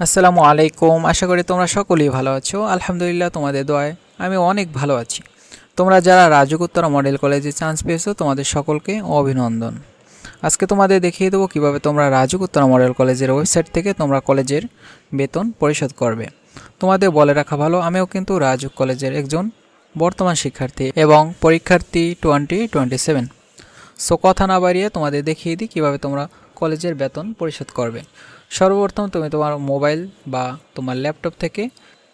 আসসালামু আলাইকুম। আশা করি তোমরা সকলেই ভালো আছো। আলহামদুলিল্লাহ তোমাদের দোয়ায় আমি অনেক ভালো আছি। তোমরা যারা রাজুক উত্তরা মডেল কলেজে চান্স পেয়েছ, তোমাদের সকলকে অভিনন্দন। আজকে তোমাদের দেখিয়ে দেবো কীভাবে তোমরা রাজুক উত্তরা মডেল কলেজের ওয়েবসাইট থেকে তোমরা কলেজের বেতন পরিশোধ করবে। তোমাদের বলে রাখা ভালো, আমিও কিন্তু রাজুক কলেজের একজন বর্তমান শিক্ষার্থী এবং পরীক্ষার্থী টোয়েন্টি টোয়েন্টি সেভেন সো কথা না বাড়িয়ে তোমাদের দেখিয়ে দিই কীভাবে তোমরা কলেজের বেতন পরিশোধ করবে। সর্বপ্রথম তুমি তোমার মোবাইল বা তোমার ল্যাপটপ থেকে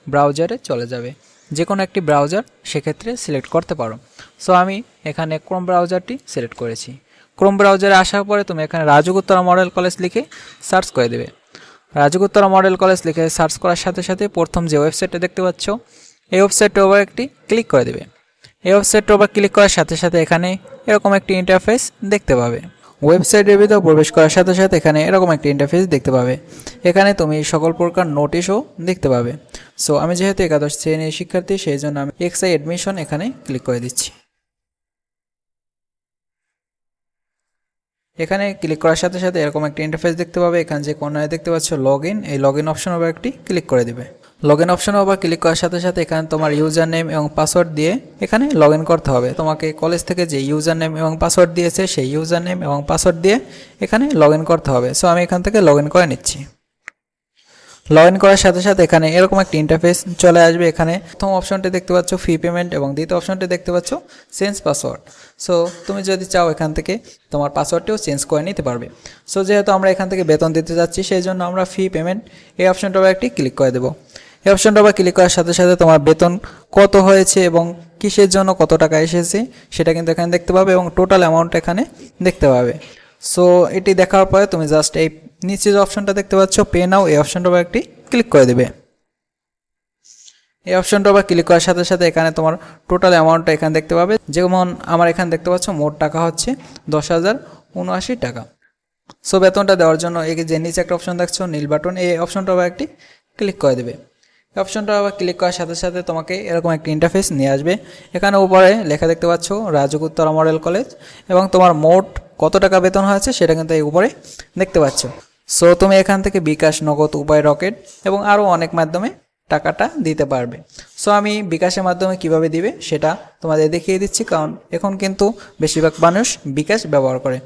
ব্রাউজারে চলে যাবে। যে কোনো একটি ব্রাউজার সেক্ষেত্রে সিলেক্ট করতে পারো। সো আমি এখানে ক্রোম ব্রাউজারটি সিলেক্ট করেছি। ক্রোম ব্রাউজারে আসার পরে তুমি এখানে রাজগুত্তরা মডেল কলেজ লিখে সার্চ করে দেবে। রাজগুত্তরা মডেল কলেজ লিখে সার্চ করার সাথে সাথে প্রথম যে ওয়েবসাইটটা দেখতে পাচ্ছ, এই ওয়েবসাইটের ওপর একটি ক্লিক করে দেবে। এই ওয়েবসাইটের ওপর ক্লিক করার সাথে সাথে এখানে এরকম একটি ইন্টারফেস দেখতে পাবে। ওয়েবসাইটের ভিতর প্রবেশ করার সাথে সাথে এখানে এরকম একটি ইন্টারফেস দেখতে পাবে। এখানে তুমি সকল প্রকার নোটিশও দেখতে পাবে। সো আমি যেহেতু একাদশ শ্রেণির শিক্ষার্থী সেই জন্য আমি এক্সআই অ্যাডমিশন এখানে ক্লিক করে দিচ্ছি। এখানে ক্লিক করার সাথে সাথে এরকম একটা ইন্টারফেস দেখতে পাবে। এখানে যে কোনায় দেখতে পাচ্ছ লগ ইন এই লগ ইন অপশন আবার একটি ক্লিক করে দিবে। লগ ইন অপশন আবার ক্লিক করার সাথে সাথে এখানে তোমার ইউজার নেম এবং পাসওয়ার্ড দিয়ে এখানে লগ করতে হবে। তোমাকে কলেজ থেকে যে ইউজার নেম এবং পাসওয়ার্ড দিয়েছে, সেই ইউজার নেম এবং পাসওয়ার্ড দিয়ে এখানে লগ করতে হবে। সো আমি এখান থেকে লগ করে নিচ্ছি। লগ ইন করার সাথে সাথে এখানে এরকম একটা ইন্টারফেস চলে আসবে। এখানে প্রথম অপশনটি দেখতে পাচ্ছ ফি পেমেন্ট এবং দ্বিতীয় অপশনটি দেখতে পাচ্ছ চেঞ্জ পাসওয়ার্ড সো তুমি যদি চাও এখান থেকে তোমার পাসওয়ার্ডটিও চেঞ্জ করে নিতে পারবে। সো যেহেতু আমরা এখান থেকে বেতন দিতে যাচ্ছি, সেই জন্য আমরা ফি পেমেন্ট এই অপশনটা আবার একটি ক্লিক করে দেবো। এই অপশনটা আবার ক্লিক করার সাথে সাথে তোমার বেতন কত হয়েছে এবং কিসের জন্য কত টাকা এসেছে, সেটা কিন্তু এখানে দেখতে পাবে এবং টোটাল অ্যামাউন্ট এখানে দেখতে পাবে। সো এটি দেখার পরে তুমি জাস্ট এই নিচে যে অপশনটা দেখতে পাচ্ছ পে নাও এই অপশনটা আবার একটি ক্লিক করে দেবে। এই অপশনটা আবার ক্লিক করার সাথে সাথে এখানে তোমার টোটাল অ্যামাউন্টটা এখানে দেখতে পাবে। যেমন আমার এখানে দেখতে পাচ্ছ, মোট টাকা হচ্ছে দশ হাজার উনআশি টাকা। সো বেতনটা দেওয়ার জন্য এই যে নিচে একটা অপশন দেখছ, নীল বাটন এই অপশনটা আবার একটি ক্লিক করে দেবে। অপশনটা আবার ক্লিক করার সাথে সাথে তোমাকে এরকম একটা ইন্টারফেস নিয়ে আসবে। এখানে উপরে লেখা দেখতে পাচ্ছ, রাজগুত্তরা মডেল কলেজ এবং তোমার মোট কত টাকা বেতন হয়েছে সেটা কিন্তু এই উপরে দেখতে পাচ্ছ। সো তুমি এখান থেকে বিকাশ, নগদ, উপায়, রকেট এবং আরও অনেক মাধ্যমে টাকাটা দিতে পারবে। সো আমি বিকাশের মাধ্যমে কীভাবে দিবে সেটা তোমাদের দেখিয়ে দিচ্ছি, কারণ এখন কিন্তু বেশিরভাগ মানুষ বিকাশ ব্যবহার করে।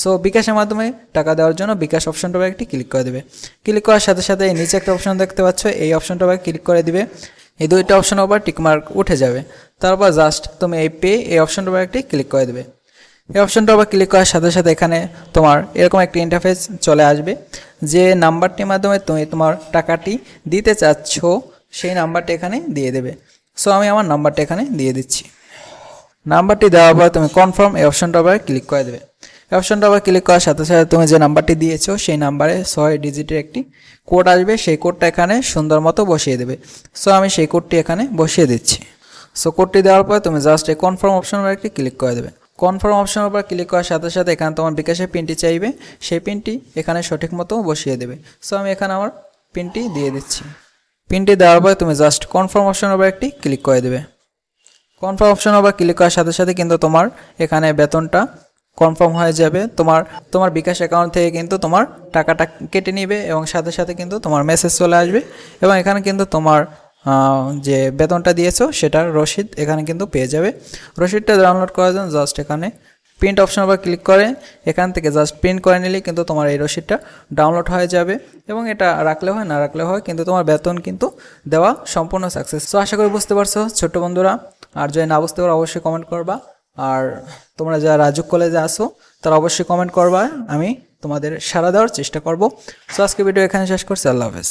সো বিকাশের মাধ্যমে টাকা দেওয়ার জন্য বিকাশ অপশনটা একটি ক্লিক করে দেবে। ক্লিক করার সাথে সাথে নিচে একটা অপশন দেখতে পাচ্ছ, এই অপশনটা ক্লিক করে দিবে। এই দুইটা অপশন আবার টিকমার্ক উঠে যাবে। তারপর জাস্ট তুমি এই পে এই অপশনটা একটি ক্লিক করে দেবে। এই অপশনটা আবার ক্লিক করার সাথে সাথে এখানে তোমার এরকম একটি ইন্টারফেস চলে আসবে, যে নাম্বারটির মাধ্যমে তুমি তোমার টাকাটি দিতে চাচ্ছ সেই নাম্বারটা এখানে দিয়ে দেবে। সো আমি আমার নাম্বারটা এখানে দিয়ে দিচ্ছি। নাম্বারটি দেওয়ার পর তুমি কনফার্ম এই অপশনটা আবার ক্লিক করে দেবে। এই অপশনটা আবার ক্লিক করার সাথে সাথে তুমি যে নাম্বারটি দিয়েছ, সেই নাম্বারে ছয় ডিজিটের একটি কোড আসবে। সেই কোডটা এখানে সুন্দর মতো বসিয়ে দেবে। সো আমি সেই কোডটি এখানে বসিয়ে দিচ্ছি। সো কোডটি দেওয়ার পর তুমি জাস্ট এই কনফার্ম অপশন একটি ক্লিক করে দেবে। কনফার্ম অপশনের উপর ক্লিক করার সাথে সাথে এখানে তোমার বিকাশের পিনটি চাইবে। সেই পিনটি এখানে সঠিক মতো বসিয়ে দেবে। সো আমি এখানে আমার পিনটি দিয়ে দিচ্ছি। পিনটি দেওয়ার পরে তুমি জাস্ট কনফার্ম অপশনের উপর একটি ক্লিক করে দেবে। কনফার্ম অপশন আবার ক্লিক করার সাথে সাথে কিন্তু তোমার এখানে বেতনটা কনফার্ম হয়ে যাবে। তোমার তোমার বিকাশ অ্যাকাউন্ট থেকে কিন্তু তোমার টাকাটা কেটে নিবে এবং সাথে সাথে কিন্তু তোমার মেসেজ চলে আসবে এবং এখানে কিন্তু তোমার যে বেতনটা দিয়েছ সেটার রসিদ এখানে কিন্তু পেয়ে যাবে। রসিদটা ডাউনলোড করার জন্য জাস্ট এখানে প্রিন্ট অপশন আবার ক্লিক করে, এখান থেকে জাস্ট প্রিন্ট করে নিলেই কিন্তু তোমার এই রসিদটা ডাউনলোড হয়ে যাবে এবং এটা রাখলে হয়, না রাখলে হয় কিন্তু তোমার বেতন কিন্তু দেওয়া সম্পূর্ণ সাকসেস তো আশা করি বুঝতে পারছ, ছোট্ট বন্ধুরা, আর যদি না বুঝতে পারো, অবশ্যই কমেন্ট করবা। আর তোমরা যারা রাজুক কলেজে আসো তারা অবশ্যই কমেন্ট করবা। আমি তোমাদের সাড়া দেওয়ার চেষ্টা করব। সো আজকে ভিডিও এখানে শেষ করছি, আল্লাহ হাফেজ।